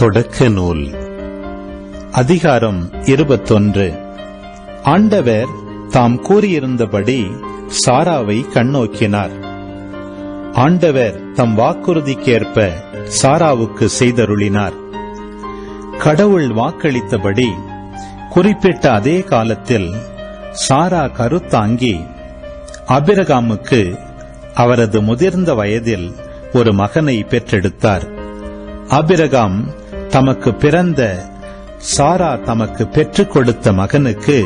தொடக்க நூல் அதிகாரம் இருபத்தொன்று. ஆண்டவர் தாம் கூறியிருந்தபடி சாராவை கண்ணோக்கினார். ஆண்டவர் தம் வாக்குறுதிக்கேற்ப சாராவுக்கு செய்தருளினார். கடவுள் வாக்களித்தபடி குறிப்பிட்ட அதே காலத்தில் சாரா கருத்தாங்கி அபிரகாமுக்கு அவரது முதிர்ந்த வயதில் ஒரு மகனை பெற்றெடுத்தார். ஆபிரகாம் தமக்கு பிறந்த சாரா தமக்கு பெற்றுக் கொடுத்த மகனுக்கு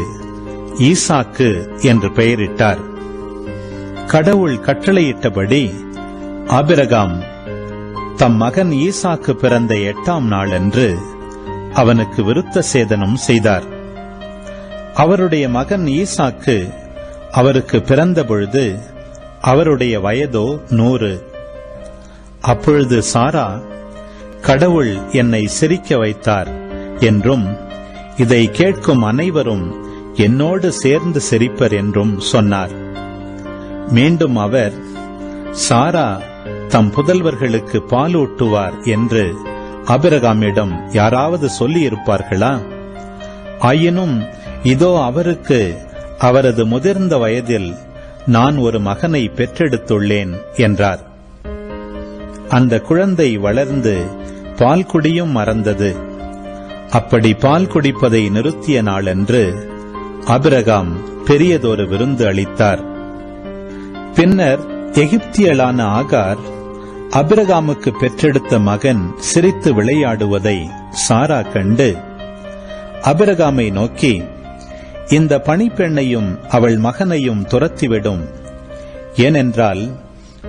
ஈசாக்கு என்று பெயரிட்டார். கடவுள் கட்டளையிட்டபடி ஆபிரகாம் தம் மகன் ஈசாக்கு பிறந்த எட்டாம் நாளன்று அவனுக்கு விருத்த சேதனம் செய்தார். அவருடைய மகன் ஈசாக்கு அவருக்கு பிறந்த பொழுது அவருடைய வயதோ நூறு. அப்பொழுது சாரா கடவுள் என்னை சிரிக்க வைத்தார் என்றும் இதை கேட்கும் அனைவரும் என்னோடு சேர்ந்து சிரிப்பர் என்றும் சொன்னார். மீண்டும் அவர் சாரா தம் புதல்வர்களுக்கு பாலூட்டுவார் என்று அபிரகாமிடம் யாராவது சொல்லியிருப்பார்களா? ஆயினும் இதோ அவருக்கு அவரது முதிர்ந்த வயதில் நான் ஒரு மகனை பெற்றெடுத்துள்ளேன் என்றார். அந்த குழந்தை வளர்ந்து பால் குடியும் மறந்தது. அப்படி பால் குடிப்பதை நிறுத்திய நாளன்று அபிரகாம் பெரியதொரு விருந்து அளித்தார். பின்னர் எகிப்தியலான ஆகார் அபிரகாமுக்கு பெற்றெடுத்த மகன் சிரித்து விளையாடுவதை சாரா கண்டு அபிரகாமை நோக்கி இந்த பணிப்பெண்ணையும் அவள் மகனையும் துரத்திவிடும். ஏனென்றால்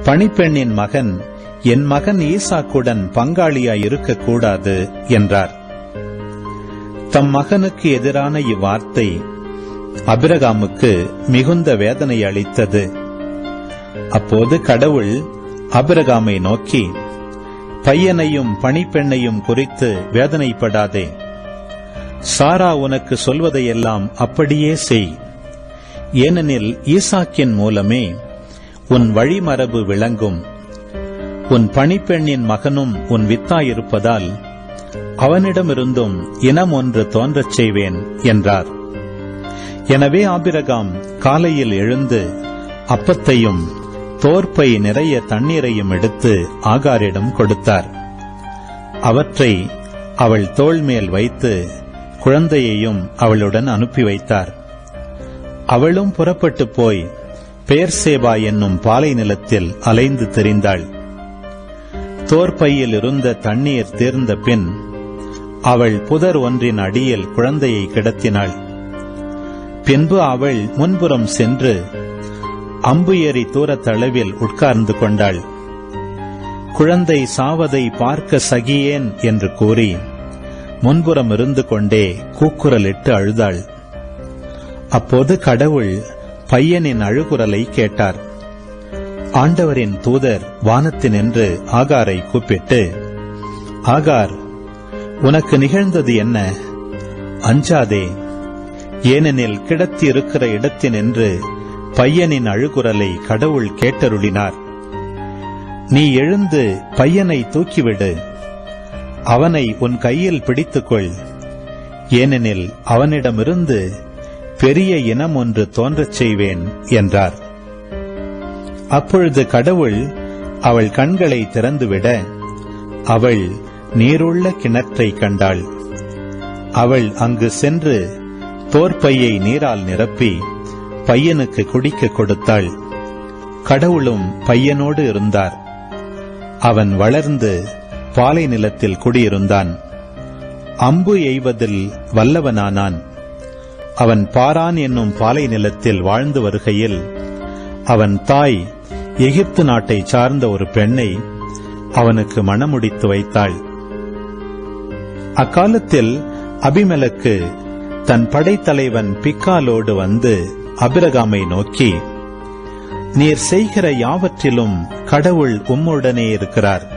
பணிப்பெண்ணின் மகன் என் மகன் ஈசாக்குடன் பங்காளியாய் இருக்கக்கூடாது என்றார். தம் மகனுக்கு எதிரான இவ்வார்த்தை அபிரகாமுக்கு மிகுந்த வேதனை அளித்தது. அப்போது கடவுள் அபிரகாமை நோக்கி பையனையும் பணிப்பெண்ணையும் குறித்து வேதனைப்படாதே. சாரா உனக்கு சொல்வதையெல்லாம் அப்படியே செய். ஏனெனில் ஈசாக்கின் மூலமே உன் வழிமரபு விளங்கும். உன் பணிப்பெண்ணின் மகனும் உன் வித்தாயிருப்பதால் அவனிடமிருந்தும் இனம் ஒன்று தோன்றச் செய்வேன் என்றார். எனவே ஆபிரகாம் காலையில் எழுந்து அப்பத்தையும் தோற்பை நிறைய தண்ணீரையும் எடுத்து ஆகாரிடம் கொடுத்தார். அவற்றை அவள் தோள் மேல் வைத்து குழந்தையையும் அவளுடன் அனுப்பி வைத்தார். அவளும் புறப்பட்டு போய் பேர்சேபா என்னும் பாலை நிலத்தில் அலைந்து தெரிந்தாள். தோற்பையில் இருந்த தண்ணீர் தீர்ந்த பின் அவள் புதர் ஒன்றின் அடியில் குழந்தையை கிடத்தினாள். பின்பு அவள் முன்புறம் சென்று அம்பு ஏறி தூரத்தளவில் உட்கார்ந்து கொண்டாள். குழந்தை சாவதை பார்க்க சகியேன் என்று கூறி முன்புறம் இருந்து கொண்டே கூக்குரலிட்டு அழுதாள். அப்போது கடவுள் பையனின் அழுகுரலை கேட்டார். ஆண்டவரின் தூதர் வானத்தினின்று ஆகாரை கூப்பிட்டு ஆகார் உனக்கு நிகழ்ந்தது என்ன? அஞ்சாதே. ஏனெனில் கிடத்தியிருக்கிற இடத்தினின்று பையனின் அழுகுரலை கடவுள் கேட்டருளினார். நீ எழுந்து பையனை தூக்கிவிடு. அவனை உன் கையில் பிடித்துக்கொள். ஏனெனில் அவனிடமிருந்து பெரிய இனம் ஒன்று தோன்றச் செய்வேன் என்றார். அப்பொழுது கடவுள் அவள் கண்களை திறந்துவிட அவள் நீருள்ள கிணற்றை கண்டாள். அவள் அங்கு சென்று தோற்பையை நீரால் நிரப்பி பையனுக்கு குடிக்க கொடுத்தாள். கடவுளும் பையனோடு இருந்தார். அவன் வளர்ந்து பாலை நிலத்தில் குடியிருந்தான். அம்பு எய்வதில் வல்லவனானான். அவன் பாரான் என்னும் பாலை நிலத்தில் வாழ்ந்து வருகையில் அவன் தாய் எகிப்து நாட்டை சார்ந்த ஒரு பெண்ணை அவனுக்கு மணமுடித்து வைத்தாள். அக்காலத்தில் அபிமலக்கு தன் படைத்தலைவன் பிக்காலோடு வந்து அபிரகாமை நோக்கி நீர் செய்கிற யாவற்றிலும் கடவுள் உம்முடனே இருக்கிறார்.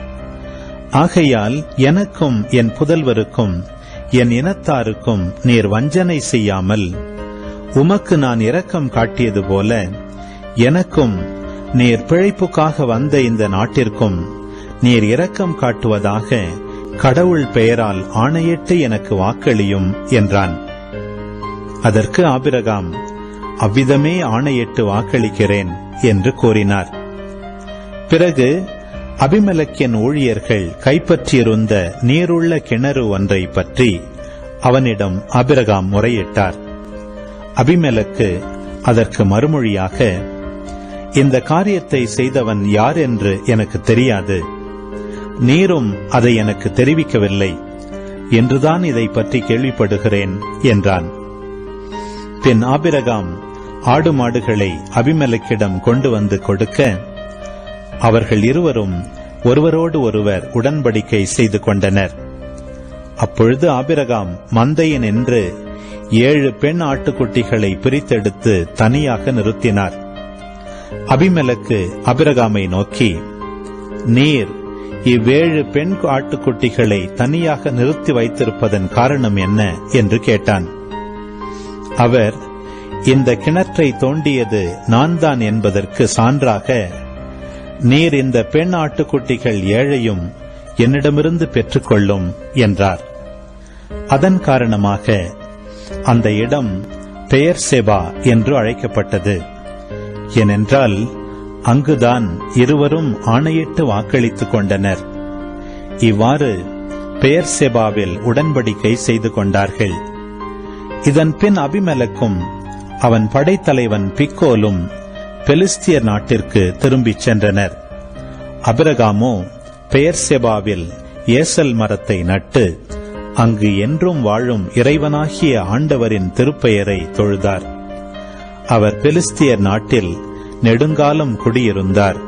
ஆகையால் எனக்கும் என் புதல்வருக்கும் என் இனத்தாருக்கும் நீர் வஞ்சனை செய்யாமல் உமக்கு நான் இரக்கம் காட்டியது போல எனக்கும் நீர் பிழைப்புக்காக வந்த இந்த நாட்டிற்கும் நீர் இரக்கம் காட்டுவதாக கடவுள் பெயரால் ஆணையிட்டு எனக்கு வாக்களியும் என்றான். அதற்கு ஆபிரகாம் அவ்விதமே ஆணையிட்டு வாக்களிக்கிறேன் என்று கூறினார். பிறகு அபிமெலக்கின் ஊழியர்கள் கைப்பற்றியிருந்த நீருள்ள கிணறு ஒன்றை பற்றி அவனிடம் அபிரகாம் முறையிட்டார். அபிமலக்கு அதற்கு மறுமொழியாக இந்த காரியத்தை செய்தவன் யார் என்று எனக்கு தெரியாது. நீரும் அதை எனக்கு தெரிவிக்கவில்லை. என்றுதான் இதை பற்றி கேள்விப்படுகிறேன் என்றான். பின் ஆபிரகாம் ஆடு மாடுகளை அபிமெலக்கிடம் கொண்டு வந்து கொடுக்க அவர்கள் இருவரும் ஒருவரோடு ஒருவர் உடன்படிக்கை செய்து கொண்டனர். அப்பொழுது ஆபிரகாம் மந்தையன் என்று ஏழு பெண் ஆட்டுக்குட்டிகளை பிரித்தெடுத்து தனியாக நிறுத்தினார். அபிமலக்கு அபிரகாமை நோக்கி நீர் இவ்வேழு பெண் ஆட்டுக்குட்டிகளை தனியாக நிறுத்தி வைத்திருப்பதன் காரணம் என்ன? என்று கேட்டான். அவர் இந்த கிணற்றை தோண்டியது நான் தான் என்பதற்கு சான்றாக நீர் இந்த பெண் ஆட்டுக்குட்டிகள் ஏழையும் என்னிடமிருந்து பெற்றுக்கொள்ளும் என்றார். அதன் காரணமாக அந்த இடம் பெயர் செபா என்று அழைக்கப்பட்டது. ஏனென்றால் அங்குதான் இருவரும் ஆணையிட்டு வாக்களித்துக் கொண்டனர். இவ்வாறு பெயர் செபாவில் உடன்படிக்கை செய்து கொண்டார்கள். இதன் பின் அபிமலக்கும் அவன் படைத்தலைவன் பிக்கோலும் பெலிஸ்தியர் நாட்டிற்கு திரும்பிச் சென்றனர். அபிரகாமோ பெயர் செபாவில் ஏசல் மரத்தை நட்டு அங்கு என்றும் வாழும் இறைவனாகிய ஆண்டவரின் திருப்பெயரை தொழுதார். அவர் பெலிஸ்தியர் நாட்டில் நெடுங்காலம் குடியிருந்தார்.